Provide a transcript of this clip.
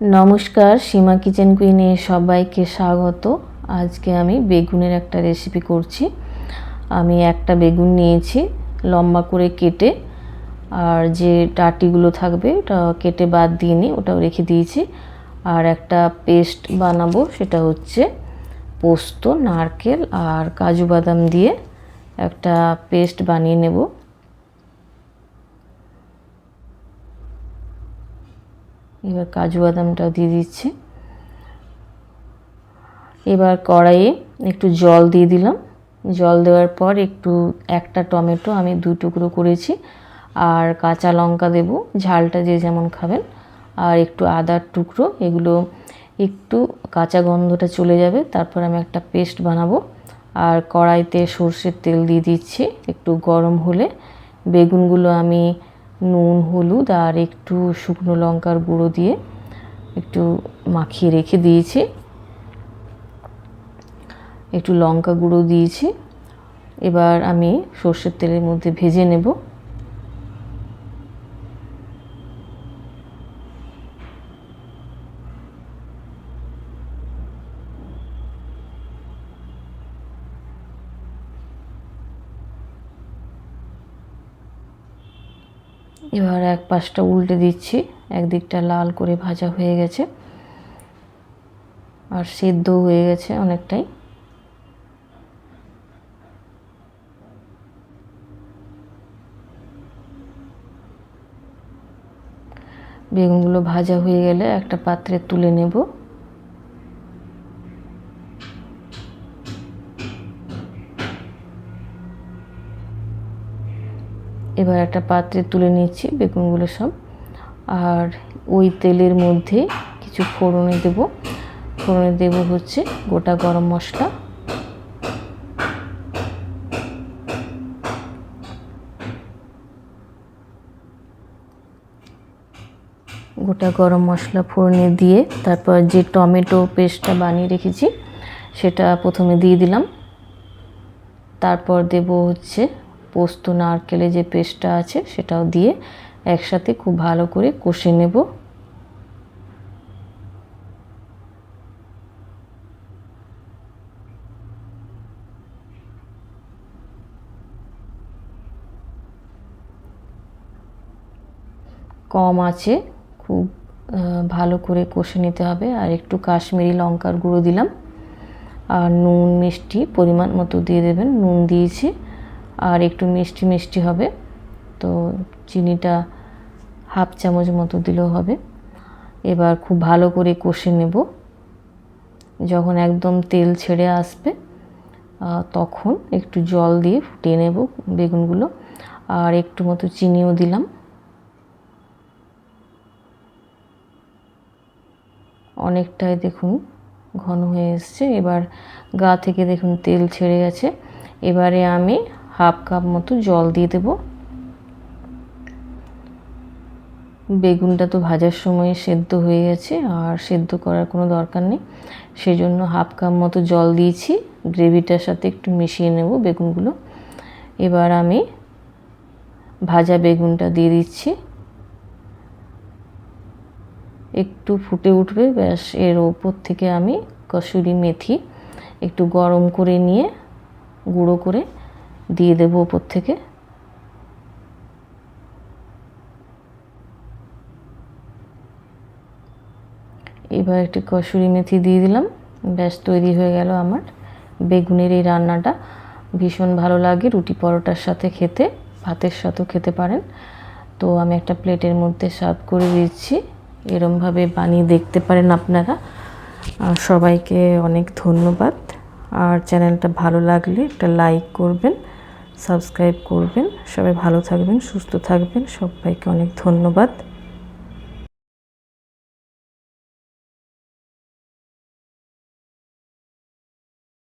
নমস্কার, সীমা কিচেন কুইনে সবাইকে স্বাগত। আজকে আমি বেগুনের একটা রেসিপি করছি। আমি একটা বেগুন নিয়েছি, লম্বা করে কেটে, আর যে ডাটিগুলো থাকবে ওটা কেটে বাদ দিয়ে নিই ওটাও রেখে দিয়েছি। আর একটা পেস্ট বানাবো, সেটা হচ্ছে পোস্ত, নারকেল আর কাজু বাদাম দিয়ে একটা পেস্ট বানিয়ে নেব। এবার কাজু বাদামটা দিয়ে দিচ্ছি। এবার কড়াইয়ে একটু জল দিয়ে দিলাম। জল দেওয়ার পর একটু একটা টমেটো আমি দু টুকরো করেছি। আর কাঁচা লঙ্কা দেব, ঝালটা যে যেমন খাবেন। আর একটু আদার টুকরো, এগুলো একটু কাঁচা গন্ধটা চলে যাবে, তারপর আমি একটা পেস্ট বানাবো। আর কড়াইতে সর্ষের তেল দিয়ে দিচ্ছি, একটু গরম হলে। বেগুনগুলো আমি নুন, হলুদ আর একটু শুকনো লঙ্কার গুঁড়ো দিয়ে একটু মাখিয়ে রেখে দিয়েছি। একটু লঙ্কা গুঁড়ো দিয়েছি। এবার আমি সর্ষের তেলের মধ্যে ভেজে নেব। এবার এক পাশটা উল্টে দিচ্ছি, একদিকটা লাল করে ভাজা হয়ে গেছে। আর সেদ্ধ হয়ে গেছে অনেকটাই। বেগুনগুলো ভাজা হয়ে গেলে একটা পাত্রে তুলে নেব। এবার একটা পাত্রে তুলে নিচ্ছি, বেগুনগুলো সব। আর ওই তেলের মধ্যে কিছু ফোড়নে দেব। ফোড়নে দেব হচ্ছে গোটা গরম মশলা। গোটা গরম মশলা ফোড়নে দিয়ে তারপর যে টমেটো পেস্টটা বানিয়ে রেখেছি, সেটা প্রথমে দিয়ে দিলাম। তারপর দেব হচ্ছে পোস্ত, নারকেলে যে পেস্টটা আছে সেটাও দিয়ে একসাথে খুব ভালো করে কষে নেব। কম আছে, খুব ভালো করে কষে নিতে হবে। আর একটু কাশ্মীরি লঙ্কার গুঁড়ো দিলাম। আর নুন, মিষ্টি পরিমাণ মতো দিয়ে দেবেন। নুন দিয়েছি। আর একটু মিষ্টি মিষ্টি হবে। তো চিনিটা হাফ চামচ মতো দিলেও হবে। এবার খুব ভালো করে কষে নেব। যখন একদম তেল ছেড়ে আসবে তখন একটু জল দিয়ে ফুটিয়ে নেব বেগুনগুলো। আর একটু মতো চিনিও দিলাম। অনেকটাই দেখুন ঘন হয়ে এসছে। এবার গা থেকে দেখুন তেল ছেড়ে গেছে। এবারে আমি হাফ কাপ মতো জল দিয়ে দেব। বেগুনটা তো ভাজার সময় সেদ্ধ হয়ে গেছে, আর সেদ্ধ করার কোনো দরকার নেই। সেজন্য হাফ কাপ মতো জল দিয়েছি, গ্রেভিটার সাথে একটু মিশিয়ে নেব বেগুনগুলো। এবার আমি ভাজা বেগুনটা দিয়ে দিচ্ছি। একটু ফুটে উঠবে, ব্যাস, এর ওপর থেকে আমি কসুরি মেথি একটু গরম করে নিয়ে, গুঁড়ো করে দিয়ে দেবো ওপর থেকে। এবার একটি কসুরি মেথি দিয়ে দিলাম। ব্যাস, তৈরি হয়ে গেল আমার। বেগুনের এই রান্নাটা ভীষণ ভালো লাগে, রুটি পরোটার সাথে খেতে, ভাতের সাথেও খেতে পারেন। তো আমি একটা প্লেটের মধ্যে সার্ভ করে দিচ্ছি। এরমভাবে বানিয়ে দেখতে পারেন আপনারা। সবাইকে অনেক ধন্যবাদ। আর চ্যানেলটা ভালো লাগলে একটা লাইক করবেন। সাবস্ক্রাইব করবেন। সবাই ভালো থাকবেন সুস্থ থাকবেন। সবাইকে অনেক ধন্যবাদ।